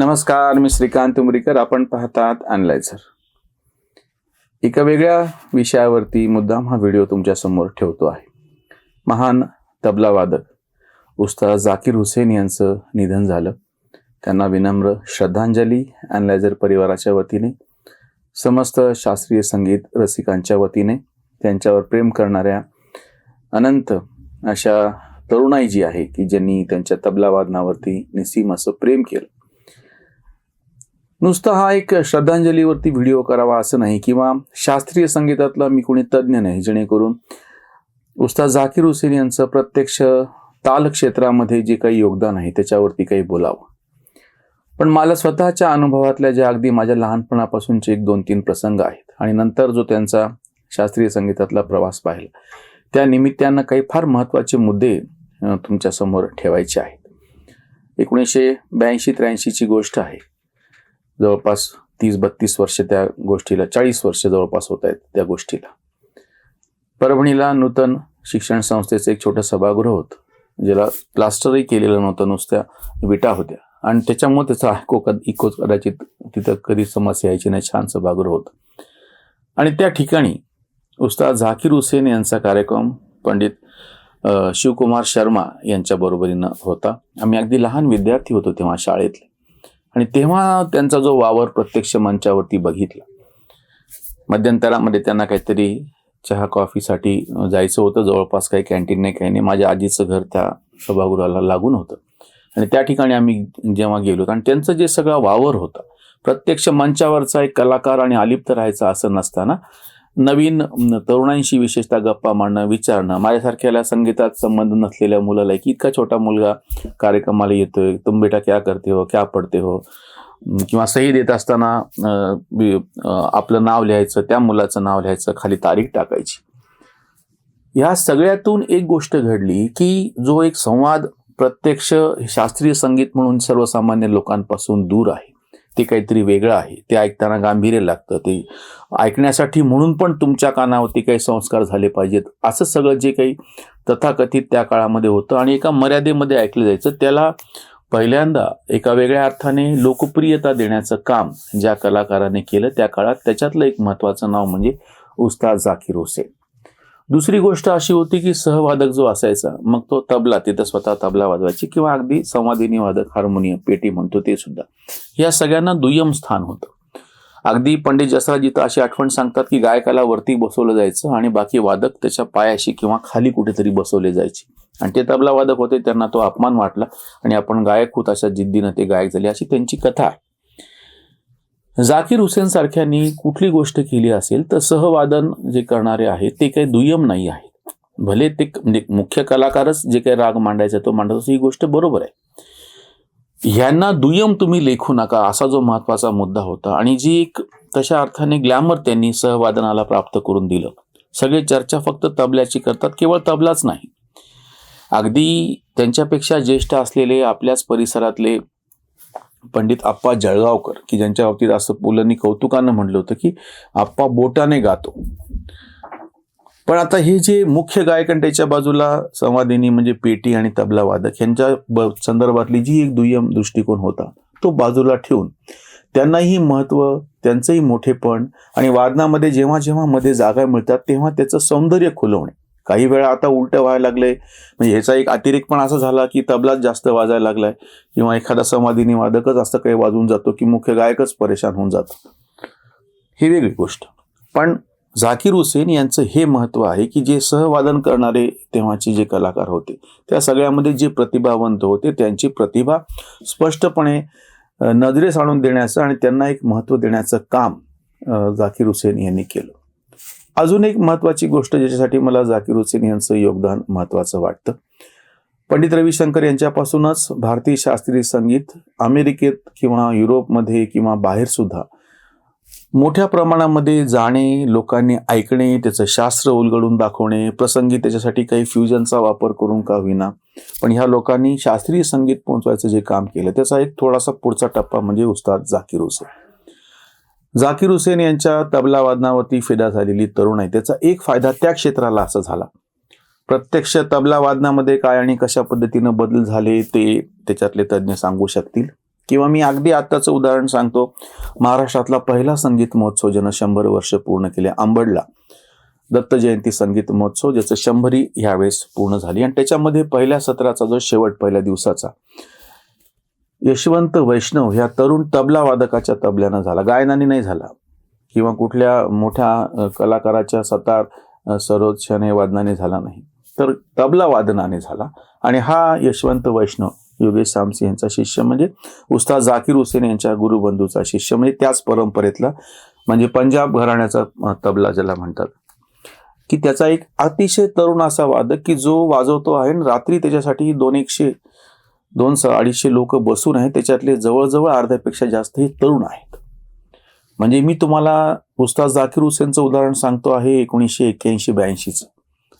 नमस्कार मी श्रीकांत उमरीकर. आपण पाहतात अनलायझर एका वेगळ्या विषयावरती मुद्दाम हा व्हिडिओ तुमच्यासमोर ठेवतो आहे. महान तबला वादक उस्ताद जाकीर हुसेन यांचं निधन झालं. त्यांना विनम्र श्रद्धांजली अनलायझर परिवाराच्या वतीने समस्त शास्त्रीय संगीत रसिकांच्या वतीने त्यांच्यावर प्रेम करणाऱ्या अनंत अशा तरुणाई जी आहे की ज्यांनी त्यांच्या तबलावादनावरती निसीम असं प्रेम केलं. नुसता हा एक श्रद्धांजलीवरती व्हिडिओ करावा असं नाही किंवा शास्त्रीय संगीतातला मी कोणी तज्ज्ञ नाही जेणेकरून उस्ताद झाकीर हुसेन यांचं प्रत्यक्ष ताल क्षेत्रामध्ये जे काही योगदान आहे त्याच्यावरती काही बोलावं. पण मला स्वतःच्या अनुभवातल्या ज्या अगदी माझ्या लहानपणापासूनचे एक दोन तीन प्रसंग आहेत आणि नंतर जो त्यांचा शास्त्रीय संगीतातला प्रवास पाहिला त्या निमित्तानं काही फार महत्त्वाचे मुद्दे तुमच्यासमोर ठेवायचे आहेत. एकोणीसशे ब्याऐंशी त्र्याऐंशीची गोष्ट आहे जवळपास तीस बत्तीस वर्ष त्या गोष्टीला चाळीस वर्ष जवळपास होत आहेत त्या गोष्टीला. परभणीला नूतन शिक्षण संस्थेचं एक छोटं सभागृह होतं ज्याला प्लास्टरही केलेलं नव्हतं नुसत्या विटा होत्या. आणि त्याच्यामुळे त्याचा इको इको कदाचित तिथं कधी समस्या यायची नाही छान सभागृह होतं. आणि त्या ठिकाणी उस्ताद झाकीर हुसेन यांचा कार्यक्रम पंडित शिवकुमार शर्मा यांच्या बरोबरीनं होता. आम्ही अगदी लहान विद्यार्थी होतो तेव्हा शाळेतले. आणि तेव्हा त्यांचा जो वावर प्रत्यक्ष मंचावरती बघितला. मध्यंतरामध्ये त्यांना काहीतरी चहा कॉफीसाठी जायचं होतं. जवळपास काही कॅन्टीन नाही काही नाही. माझ्या आजीचं घर त्या सभागृहाला लागून होतं. आणि त्या ठिकाणी आम्ही जेव्हा गेलो आणि त्यांचं जे सगळा वावर होता प्रत्यक्ष मंचावरचा एक कलाकार आणि अलिप्त राहायचा असं नसताना नवीन तरुणांशी विशेषतः गप्पा मारणं विचारणं माझ्यासारख्याला संगीतात संबंध नसलेल्या मुलाला की इतका छोटा मुलगा कार्यक्रमाला येतोय तुम बेटा क्या करते हो? क्या पडते हो? किंवा सही देत असताना आपलं नाव लिहायचं त्या मुलाचं नाव लिहायचं खाली तारीख टाकायची. ह्या सगळ्यातून एक गोष्ट घडली की जो एक संवाद प्रत्यक्ष शास्त्रीय संगीत म्हणून सर्वसामान्य लोकांपासून दूर आहे. ते काहीतरी वेगळं आहे. ते ऐकताना गांभीर्य लागतं. ते ऐकण्यासाठी म्हणून पण तुमच्या कानावरती काही संस्कार झाले पाहिजेत. असं सगळं जे काही तथाकथित त्या काळामध्ये होतं आणि एका मर्यादेमध्ये ऐकलं जायचं त्याला पहिल्यांदा एका वेगळ्या अर्थाने लोकप्रियता देण्याचं काम ज्या कलाकाराने केलं त्या काळात त्याच्यातलं एक महत्त्वाचं नाव म्हणजे उस्ताद झाकीर हुसेन. दुसरी गोष्ट अशी होती की सहवादक जो असायचा मग तो तबला तिथं स्वतः तबला वाजवायची किंवा अगदी संवादिनी वादक हार्मोनियम पेटी म्हणतो ते सुद्धा. या सगळ्यांना दुय्यम स्थान होतं. अगदी पंडित जसराजी तर अशी आठवण सांगतात की गायकाला वरती बसवलं जायचं आणि बाकी वादक त्याच्या पायाशी किंवा खाली कुठेतरी बसवले जायचे. आणि ते तबला वादक होते त्यांना तो अपमान वाटला आणि आपण गायक होत अशा जिद्दीनं ते गायक झाले अशी त्यांची कथा आहे. जाकीर हुसेन सारख्यांनी कुठली गोष्ट केली असेल तर सहवादन जे करणारे आहेत ते काही दुय्यम नाही आहेत. भले ते म्हणजे मुख्य कलाकारच जे काही राग मांडायचा तो मांडायचा ही गोष्ट बरोबर आहे. ह्यांना दुय्यम तुम्ही लेखू नका असा जो महत्त्वाचा मुद्दा होता आणि जी एक तशा अर्थाने ग्लॅमर त्यांनी सहवादनाला प्राप्त करून दिलं. सगळे चर्चा फक्त तबल्याची करतात केवळ तबलाच नाही. अगदी त्यांच्यापेक्षा ज्येष्ठ असलेले आपल्याच परिसरातले पंडित आप्पा जळगावकर की ज्यांच्या बाबतीत असं पुलंनी कौतुकानं म्हटलं होतं की आप्पा बोटाने गातो. पण आता हे जे मुख्य गायक आणि त्याच्या बाजूला संवादिनी म्हणजे पेटी आणि तबला वादक यांच्या संदर्भातली जी एक दुय्यम दृष्टिकोन होता तो बाजूला ठेवून त्यांनाही महत्त्व त्यांचंही मोठेपण आणि वादनामध्ये जेव्हा जेव्हा मध्ये जागा मिळतात तेव्हा त्याचं सौंदर्य खुलवणे. काही वेळा आता उलटं व्हायला लागलंय. म्हणजे ह्याचा एक अतिरेक पण असा झाला की तबलाच जास्त वाजायला लागलाय. किंवा एखादा समाधीनी वादकच असं काही वाजून जातो की मुख्य गायकच परेशान होऊन जातो ही वेगळी गोष्ट. पण झाकीर हुसेन यांचं हे महत्त्व आहे की जे सहवादन करणारे तेव्हाचे जे कलाकार होते त्या सगळ्यामध्ये जे प्रतिभावंत होते त्यांची प्रतिभा स्पष्टपणे नजरेस आणून देण्याचं आणि त्यांना एक महत्त्व देण्याचं काम झाकीर हुसेन यांनी केलं. अजून एक महत्वाची गोष्ट ज्याच्यासाठी मला झाकीर हुसेन यांचं योगदान महत्वाचं वाटतं. पंडित रविशंकर यांच्यापासूनच भारतीय शास्त्रीय संगीत अमेरिकेत किंवा युरोपमध्ये किंवा बाहेर सुद्धा मोठ्या प्रमाणामध्ये जाणे लोकांनी ऐकणे त्याचं शास्त्र उलगडून दाखवणे प्रसंगी त्याच्यासाठी काही फ्युजनचा वापर करून का होईना पण ह्या लोकांनी शास्त्रीय संगीत पोहोचवायचं जे काम केलं त्याचा एक थोडासा पुढचा टप्पा म्हणजे उस्ताद झाकीर हुसेन. झाकीर हुसेन यांच्या तबला वादनावरती फिदा झालेली तरुण आहे. त्याचा एक फायदा त्या क्षेत्राला असा झाला. प्रत्यक्ष तबला वादनामध्ये काय आणि कशा पद्धतीनं बदल झाले ते त्याच्यातले तज्ज्ञ सांगू शकतील? किंवा मी अगदी आत्ताचं उदाहरण सांगतो. महाराष्ट्रातला पहिला संगीत महोत्सव ज्यानं शंभर वर्ष पूर्ण केले आंबडला. दत्त जयंती संगीत महोत्सव ज्याचं शंभरी ह्यावेळेस पूर्ण झाली. आणि त्याच्यामध्ये पहिल्या सत्राचा जो शेवट पहिल्या दिवसाचा यशवंत वैष्णव ह्या तरुण तबला वादकाच्या तबल्यानं झाला. गायनाने नाही झाला. किंवा कुठल्या मोठ्या कलाकाराच्या सतार अ, वादनाने झाला नाही. तर तबला वादनाने झाला. आणि हा यशवंत वैष्णव योगेश सामसी यांचा शिष्य म्हणजे उस्ताद जाकीर हुसेन यांच्या गुरुबंधूचा शिष्य म्हणजे त्याच परंपरेतला म्हणजे पंजाब घराण्याचा तबला ज्याला म्हणतात. की त्याचा एक अतिशय तरुण असा वादक की जो वाजवतो आहे आणि रात्री त्याच्यासाठी दोन एकशे दोन स- अडीचशे लोक बसून आहेत. त्याच्यातले जवळजवळ अर्ध्यापेक्षा जास्त हे तरुण आहेत. म्हणजे मी तुम्हाला उस्ताद जाकीर हुसेनचं उदाहरण सांगतो आहे एकोणीसशे एक्क्याऐंशी ब्याऐंशीचं.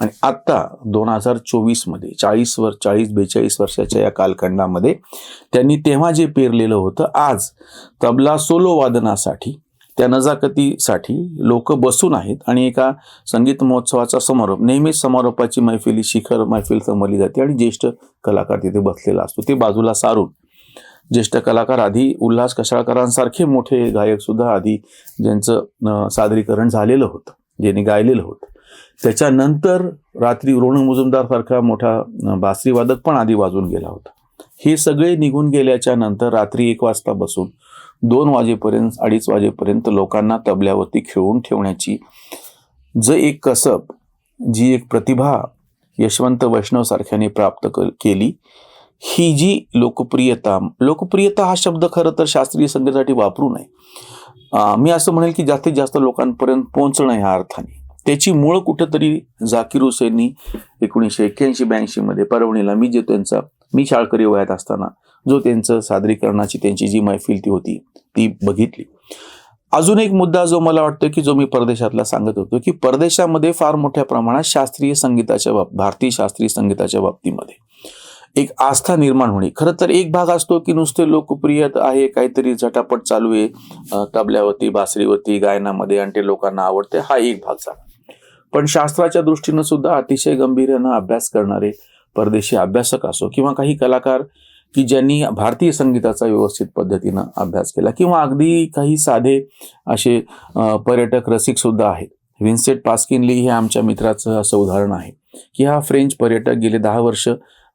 आणि आत्ता दोन हजार चोवीसमध्ये चाळीस वर चाळीस बेचाळीस वर्षाच्या या कालखंडामध्ये त्यांनी तेव्हा जे पेरलेलं होतं आज तबला सोलो वादनासाठी त्या नजाकतीसाठी लोक बसून आहेत आणि एका संगीत महोत्सवाचा समारोप नेहमीच समारोपाची मैफिली शिखर मैफिल समरली जाते आणि ज्येष्ठ कलाकार तिथे बसलेला असतो. ते बाजूला सारून ज्येष्ठ कलाकार आधी उल्हास कशाळकरांसारखे मोठे गायकसुद्धा आधी ज्यांचं सादरीकरण झालेलं होतं ज्यांनी गायलेलं होतं. त्याच्यानंतर रात्री रोण मुजुमदार सारखा मोठा बासरीवादक पण आधी वाजून गेला होता. हे सगळे निघून गेल्याच्यानंतर रात्री एक वाजता बसून दोन वाजेपर्यंत अडीच वाजेपर्यंत लोकांना तबल्यावरती खेळून ठेवण्याची ज एक कसब जी एक प्रतिभा यशवंत वैष्णव सारख्याने प्राप्त क- केली ही जी लोकप्रियता लोकप्रियता हा शब्द खरं तर शास्त्रीय संगीतासाठी वापरू नये. मी असं म्हणेल की जास्तीत जास्त लोकांपर्यंत पोहोचणं ह्या अर्थाने. त्याची मूळ कुठंतरी झाकीर हुसेननी एकोणीसशे एक्क्याऐंशी ब्याऐंशीमध्ये परभणीला मी जे त्यांचा मी शाळकरी वयात असताना जो त्यांचं सादरीकरणाची त्यांची जी मैफिल ती होती ती बघितली. अजून एक मुद्दा जो मला वाटतो की जो मी परदेशातला सांगत होतो की परदेशामध्ये फार मोठ्या प्रमाणात शास्त्रीय संगीताच्या बाब भारतीय शास्त्रीय संगीताच्या बाबतीमध्ये एक आस्था निर्माण होणे. खरं तर एक भाग असतो की नुसते लोकप्रिय आहे काहीतरी झटापट चालू आहे तबल्यावरती बासरीवरती गायनामध्ये आणि ते लोकांना आवडते हा एक भाग झाला. पण शास्त्राच्या दृष्टीनं सुद्धा अतिशय गंभीर्यानं अभ्यास करणारे परदेशी अभ्यासक असो किंवा काही कलाकार की ज्यांनी भारतीय संगीताचा व्यवस्थित पद्धतीनं अभ्यास केला किंवा अगदी काही साधे असे पर्यटक रसिकसुद्धा आहेत. विन्सेट पास्किनली हे आमच्या मित्राचं असं उदाहरण आहे की हा फ्रेंच पर्यटक गेले दहा वर्ष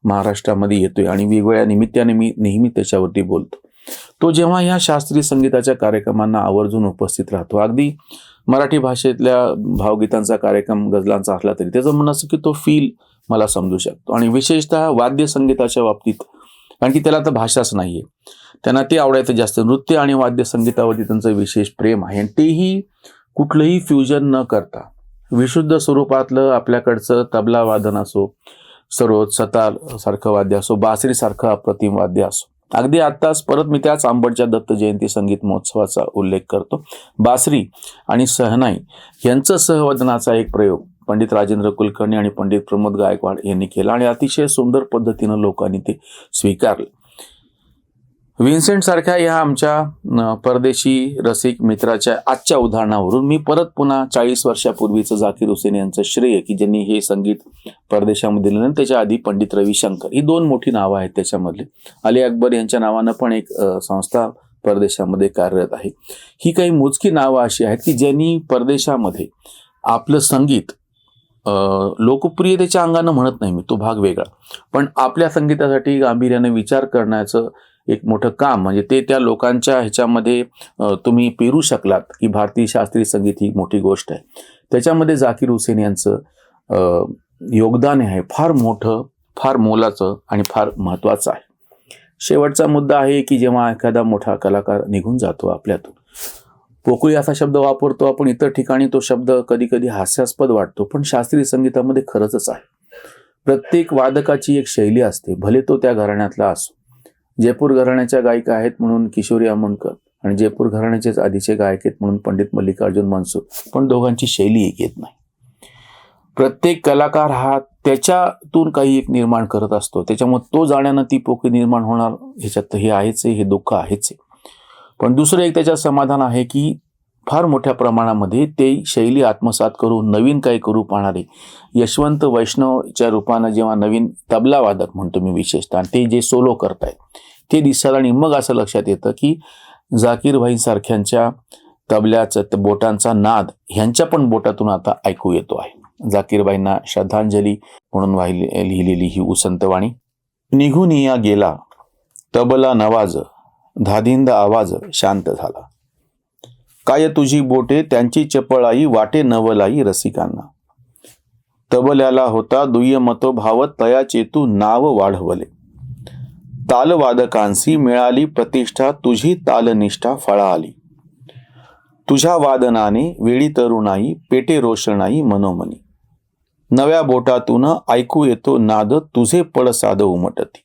महाराष्ट्रामध्ये येतोय आणि वेगवेगळ्या निमित्ताने मी नेहमी त्याच्यावरती बोलतो. तो जेव्हा ह्या शास्त्रीय संगीताच्या कार्यक्रमांना आवर्जून उपस्थित राहतो अगदी मराठी भाषेतल्या भावगीतांचा कार्यक्रम गझलांचा असला तरी त्याचं म्हणणं असं की तो फील मला समजू शकतो. आणि विशेषतः वाद्य संगीताच्या बाबतीत कारण की त्याला तर भाषाच नाही आहे त्यांना ते आवडायचं जास्त. नृत्य आणि वाद्य संगीतावरती त्यांचं विशेष प्रेम आहे. आणि तेही कुठलंही फ्युजन न करता. विशुद्ध स्वरूपातलं आपल्याकडचं तबला वादन असो सरोद सतार सारखं वाद्य असो बासरीसारखं अप्रतिम वाद्य असो. अगदी आत्ताच परत मी त्याच आंबटच्या दत्त जयंती संगीत महोत्सवाचा उल्लेख करतो. बासरी आणि सहनाई यांचं सहवदनाचा एक प्रयोग. पंडित राजेंद्र कुलकर्णी आणि पंडित प्रमोद गायकवाड यांनी केलं आणि अतिशय सुंदर पद्धतीनं लोकांनी ते स्वीकारलं. विन्सेंट सारख्या या आमच्या परदेशी रसिक मित्राच्या आजच्या उदाहरणावरून मी परत पुन्हा चाळीस वर्षापूर्वीचं जाकीर हुसेन यांचं श्रेय की ज्यांनी हे संगीत परदेशामध्ये दिलं त्याच्या आधी पंडित रविशंकर ही दोन मोठी नावं आहेत त्याच्यामधली. अली अकबर यांच्या नावानं पण एक संस्था परदेशामध्ये कार्यरत आहे. ही काही मोजकी नावं अशी आहेत की ज्यांनी परदेशामध्ये आपलं संगीत लोकप्रियतेच्या अंगानं म्हणत नाही मी तो भाग वेगळा. पण आपल्या संगीतासाठी गांभीर्याने विचार करण्याचं एक मोठं काम म्हणजे ते त्या लोकांच्या ह्याच्यामध्ये तुम्ही पेरू शकलात की भारतीय शास्त्रीय संगीत ही मोठी गोष्ट आहे. त्याच्यामध्ये जाकीर हुसेन यांचं योगदान आहे फार मोठं फार मोलाचं आणि फार महत्त्वाचं आहे. शेवटचा मुद्दा आहे की जेव्हा एखादा मोठा कलाकार निघून जातो आपल्यातून पोकळी असा शब्द वापरतो आपण इतर ठिकाणी तो शब्द कधी कधी हास्यास्पद वाटतो पण शास्त्रीय संगीतामध्ये खरंच आहे. प्रत्येक वादकाची एक शैली असते भले तो त्या घराण्यातला असो. जयपूर घराण्याच्या गायिका आहेत म्हणून किशोरी आमोणकर आणि जयपूर घराण्याचेच आधीचे गायक आहेत म्हणून पंडित मल्लिकार्जुन मनसूर पण दोघांची शैली एक येत नाही. प्रत्येक कलाकार हा त्याच्यातून काही एक निर्माण करत असतो त्याच्यामुळे तो जाण्यानं ती पोकळी निर्माण होणार ह्याच्यात हे आहेच आहे हे दुःख आहेच आहे पण दुसरं एक त्याच्यात समाधान आहे की फार मोठ्या प्रमाणामध्ये ते शैली आत्मसात करून नवीन काही करू पाहणारे यशवंत वैष्णवच्या रूपानं जेव्हा नवीन तबलावादक म्हणतो मी विशेषतः आणि ते जे सोलो करतायत ते दिसतात आणि मग असं लक्षात येतं की जाकीर भाईंसारख्यांच्या तबल्याचं त- बोटांचा नाद ह्यांच्या पण बोटातून आता ऐकू येतो आहे. जाकीरबाईंना श्रद्धांजली म्हणून वाहिली लिहिलेली ही उसंतवाणी. निघून या गेला तबला नवाज धादिंद आवाज शांत झाला. काय तुझी बोटे त्यांची चपळाई वाटे नवलाई रसिकांना. तबल्याला होता दुय्यमतो भाव तया चेतू नाव वाढवले. तालवादकांशी मिळाली प्रतिष्ठा तुझी तालनिष्ठा फळा आली तुझ्या वादनाने वेळी तरुणाई पेटे रोषणाई मनोमनी. नव्या बोटातून ऐकू येतो नाद तुझे पळसाद उमटती.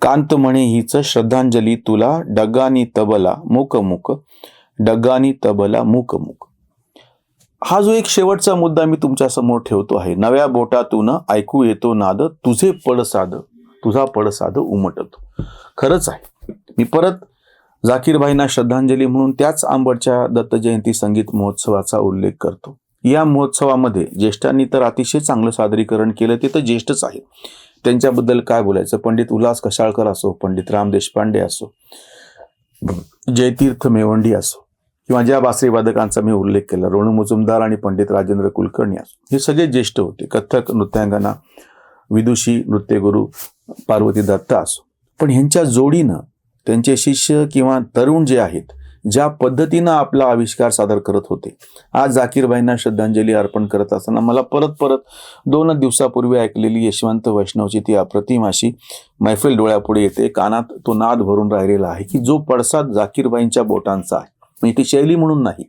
कांत म्हणे हीच श्रद्धांजली तुला डग्गानी तबला मुक मुक डग्गानी तबला मुक मुक. हा जो एक शेवटचा मुद्दा मी तुमच्यासमोर ठेवतो आहे नव्या बोटातून ऐकू येतो नाद तुझे पडसाद तुझा पडसाद उमटतो. खरंच आहे. मी परत जाकीरबाईंना श्रद्धांजली म्हणून त्याच आंबडच्या दत्त जयंती संगीत महोत्सवाचा उल्लेख करतो. या महोत्सवामध्ये ज्येष्ठांनी तर अतिशय चांगलं सादरीकरण केलं ते तर ज्येष्ठच आहे. त्यांच्याबद्दल काय बोलायचं? पंडित उल्हास कशाळकर असो पंडित राम देशपांडे असो जयतीर्थ मेवंडी असो किंवा ज्या बासरी वादकांचा मी उल्लेख केला रोणू मुजुमदार आणि पंडित राजेंद्र कुलकर्णी असो हे सगळे ज्येष्ठ होते. कथक नृत्यांगना विदुषी नृत्यगुरू पार्वती दत्त असो. पण ह्यांच्या जोडीनं त्यांचे शिष्य किंवा तरुण जे आहेत ज्या पद्धतीनं आपला आविष्कार सादर करत होते. आज जाकीरबाईंना श्रद्धांजली अर्पण करत असताना मला परत परत दोन दिवसापूर्वी ऐकलेली यशवंत वैष्णवची ती अप्रतिम अशी मैफिल डोळ्यापुढे येते. कानात तो नाद भरून राहिलेला आहे की जो पडसाद जाकीरबाईंच्या बोटांचा आहे. म्हणजे ती शैली म्हणून नाही.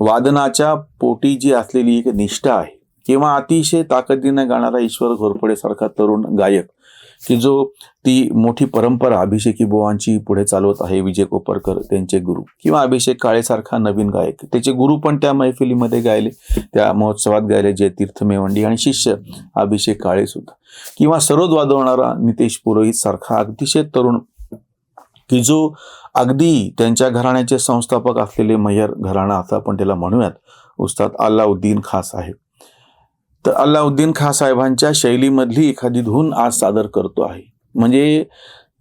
वादनाच्या पोटी जी असलेली एक निष्ठा आहे किंवा अतिशय ताकदीनं गाणारा ईश्वर घोरपडे सारखा तरुण गायक की जो ती मोठी परंपरा अभिषेकी बुवांची पुढे चालवत आहे विजय कोपरकर त्यांचे गुरु. किंवा अभिषेक काळेसारखा नवीन गायक. त्याचे गुरु पण त्या मैफिलीमध्ये गायले त्या महोत्सवात गायले जय तीर्थ मेवंडी आणि शिष्य अभिषेक काळे सुद्धा. किंवा सरोद वाजवणारा नितेश पुरोहित सारखा अतिशय तरुण की जो अगदी त्यांच्या घराण्याचे संस्थापक असलेले मय्यर घराणा आता आपण त्याला म्हणूयात उस्ताद अल्लाउद्दीन खास आहे. तर अल्लाउद्दीन खा साहेबांच्या शैलीमधली एखादी धून आज सादर करतो आहे. म्हणजे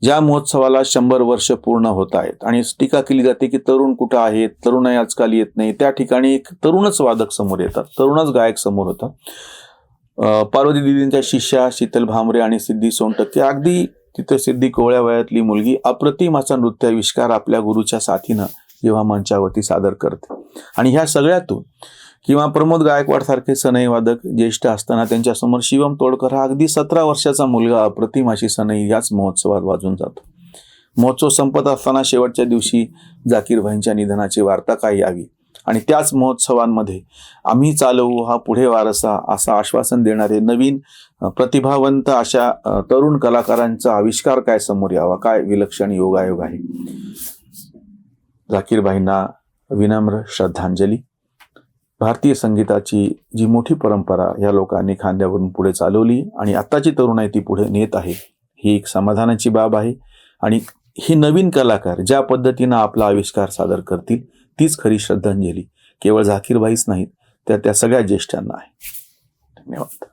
ज्या महोत्सवाला शंभर वर्ष पूर्ण होत आहेत आणि टीका केली जाते की तरुण कुठं आहेत तरुण आजकाल येत नाही त्या ठिकाणी एक तरुणच वादक समोर येतात तरुणच गायक समोर होतात. पार्वती दिदींच्या शिष्या शीतल भामरे आणि सिद्धी सोनटक्के अगदी तिथं सिद्धी कोवळ्या वयातली मुलगी अप्रतिम असा नृत्याविष्कार आपल्या गुरुच्या साथीनं जेव्हा मंचावरती सादर करते. आणि ह्या सगळ्यातून किंवा प्रमोद गायकवाड सारखे सनई वादक ज्येष्ठ असताना त्यांच्यासमोर शिवम तोडकर हा अगदी सतरा वर्षाचा मुलगा अप्रतिमाशी सनई याच महोत्सवात वाजून जातो. महोत्सव संपत असताना शेवटच्या दिवशी जाकीरभाईंच्या निधनाची वार्ता काय यावी. आणि त्याच महोत्सवांमध्ये आम्ही चालवू हा पुढे वारसा असं आश्वासन देणारे नवीन प्रतिभावंत अशा तरुण कलाकारांचा आविष्कार काय समोर यावा? काय विलक्षण योगायोग आहे? जाकीरबाईंना विनम्र श्रद्धांजली. भारतीय संगीताची जी मोठी परंपरा या लोकांनी खांद्यावरून पुढे चालवली आणि आत्ताची तरुणाई ती पुढे नेत आहे ही एक समाधानाची बाब आहे. आणि ही नवीन कलाकार ज्या पद्धतीनं आपला आविष्कार सादर करतील तीच खरी श्रद्धांजली. केवळ झाकीरबाईच नाहीत तर त्या सगळ्या ज्येष्ठांना आहे. धन्यवाद.